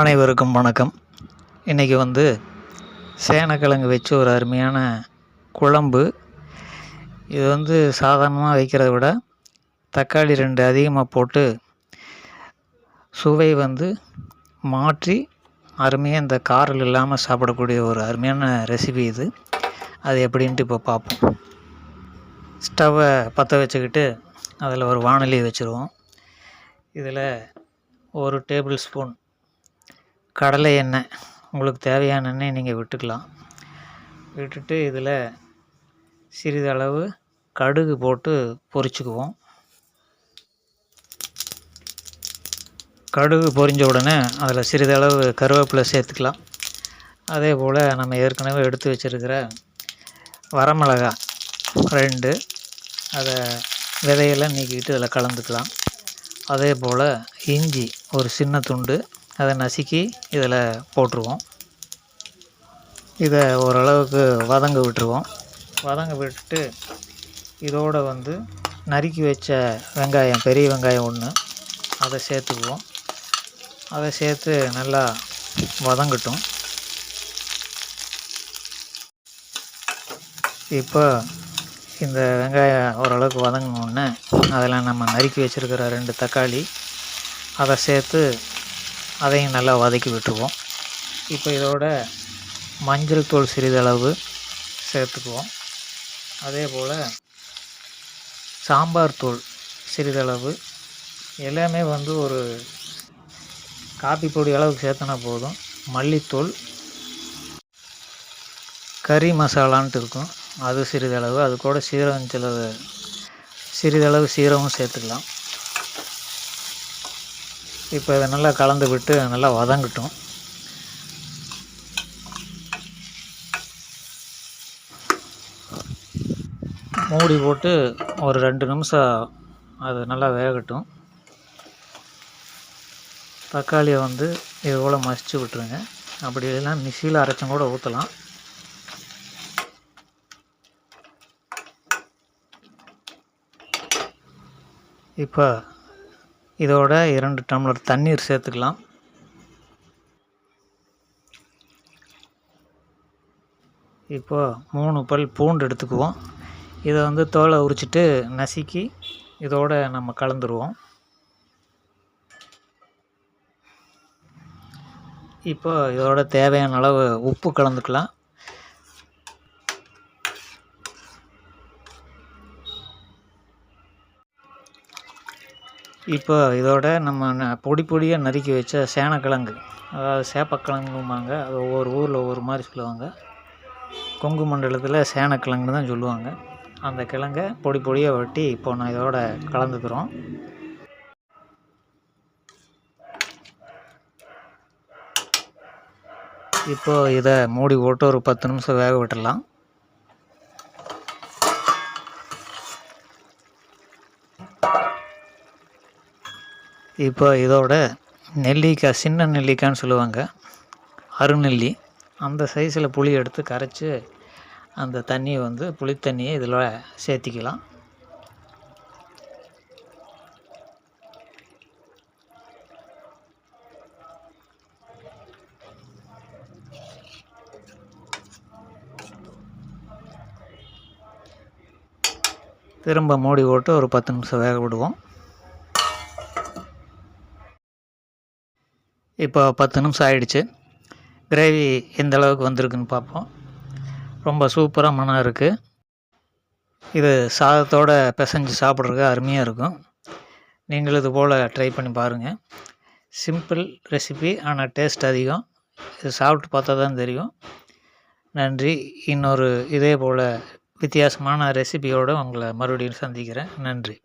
அனைவருக்கும் வணக்கம். இன்றைக்கி வந்து சேனக்கிழங்கு வச்சு ஒரு அருமையான குழம்பு. இது வந்து சாதாரணமாக வைக்கிறத விட தக்காளி ரெண்டு அதிகமாக போட்டு சுவை வந்து மாற்றி அருமையாக இந்த காரல் இல்லாமல் சாப்பிடக்கூடிய ஒரு அருமையான ரெசிபி இது. அது எப்படின்ட்டு இப்போ பார்ப்போம் ஸ்டவ்வை பற்ற வச்சுக்கிட்டு அதில் ஒரு வானொலியை வச்சுருவோம். இதில் ஒரு டேபிள் ஸ்பூன் கடலை எண்ணெய் உங்களுக்கு தேவையான எண்ணெய் நீங்கள் விட்டுக்கலாம். விட்டுட்டு இதில் சிறிதளவு கடுகு போட்டு பொரிச்சுக்குவோம். கடுகு பொரிஞ்ச உடனே அதில் சிறிதளவு கருவேப்பிலை சேர்த்துக்கலாம். அதே போல் நம்ம ஏற்கனவே எடுத்து வச்சுருக்கிற வரமிளகா ரெண்டு அதை விதையெல்லாம் நீக்கிட்டு இதில் கலந்துக்கலாம். அதே போல் இஞ்சி ஒரு சின்ன துண்டு அதை நசுக்கி இதில் போட்டுருவோம். இதை ஓரளவுக்கு வதங்க விட்டுருவோம். வதங்க விட்டுட்டு இதோடு வந்து நறுக்கி வச்ச வெங்காயம் பெரிய வெங்காயம் ஒன்று அதை சேர்த்துக்குவோம். அதை சேர்த்து நல்லா வதங்கட்டும். இப்போ இந்த வெங்காயம் ஓரளவுக்கு வதங்கினோடனே அதில் நம்ம நறுக்கி வச்சுருக்கிற ரெண்டு தக்காளி அதை சேர்த்து அதையும் நல்லா வதக்கி விட்டுருவோம். இப்போ இதோட மஞ்சள் தூள் சிறிதளவு சேர்த்துக்குவோம். அதே போல் சாம்பார் தூள் சிறிதளவு. எல்லாமே வந்து ஒரு காப்பி பொடி அளவுக்கு சேர்த்தனா போதும். மல்லித்தூள் கறி மசாலான்ட்டு இருக்கும். அது சிறிதளவு. அது கூட சீரகம் சில சிறிதளவு சீரகம் சேர்த்துக்கலாம். இப்போ இதை நல்லா கலந்து விட்டு நல்லா வதங்கட்டும். மூடி போட்டு ஒரு ரெண்டு நிமிஷம் அது நல்லா வேகட்டும். தக்காளியை வந்து இது போல் மசிச்சு விட்டுருங்க. அப்படி இல்லைன்னா மிக்சியில் அரைச்சும் கூட ஊற்றலாம் இப்போ இதோட இரண்டு டம்ளர் தண்ணீர் சேர்த்துக்கலாம். இப்போ மூணு பல் பூண்டு எடுத்துக்குவோம். இதை வந்து தோலை உரிச்சிட்டு நசுக்கி இதோட நம்ம கலந்துருவோம். இப்போ இதோட தேவையான அளவு உப்பு கலந்துக்கலாம். இப்போ இதோட நம்ம ந- பொடி பொடியாக நறுக்கி வச்ச சேனக்கிழங்கு அதாவது சேப்பக்கிழங்கும்பாங்க. அது ஒவ்வொரு ஊரில் ஒவ்வொரு மாதிரி சொல்லுவாங்க. கொங்கு மண்டலத்தில் சேனக்கிழங்குன்னு தான் சொல்லுவாங்க. அந்த கிழங்கை பொடி பொடியாக வெட்டி இப்போ நான் இதோட கலந்துக்கிறோம். இப்போ இதை மூடி போட்டு ஒரு பத்து நிமிஷம் வேக விட்டுடலாம். இப்போ இதோட நெல்லிக்காய் சின்ன நெல்லிக்காய்ன்னு சொல்லுவாங்க. அருநெல்லி. அந்த சைஸில் புளி எடுத்து கரைச்சி அந்த தண்ணியை வந்து புளித்தண்ணியை இதில் சேர்த்திக்கலாம். திரும்ப மூடி போட்டு ஒரு பத்து நிமிஷம் வேக விடுவோம். இப்போ பத்து நிமிஷம் ஆயிடுச்சு. கிரேவி எந்த அளவுக்கு வந்திருக்குன்னு பார்ப்போம். ரொம்ப சூப்பராக மனம் இருக்குது இது சாதத்தோட பிசைஞ்சு சாப்பிட்றதுக்கு அருமையாக இருக்கும். நீங்களும் இது போல் ட்ரை பண்ணி பாருங்கள் சிம்பிள் ரெசிபி ஆனால் டேஸ்ட் அதிகம். இது சாப்பிட்டு பார்த்தா தான் தெரியும். நன்றி. இன்னொரு இதே போல் வித்தியாசமான ரெசிபியோடு உங்களை மறுபடியும் சந்திக்கிறேன். நன்றி.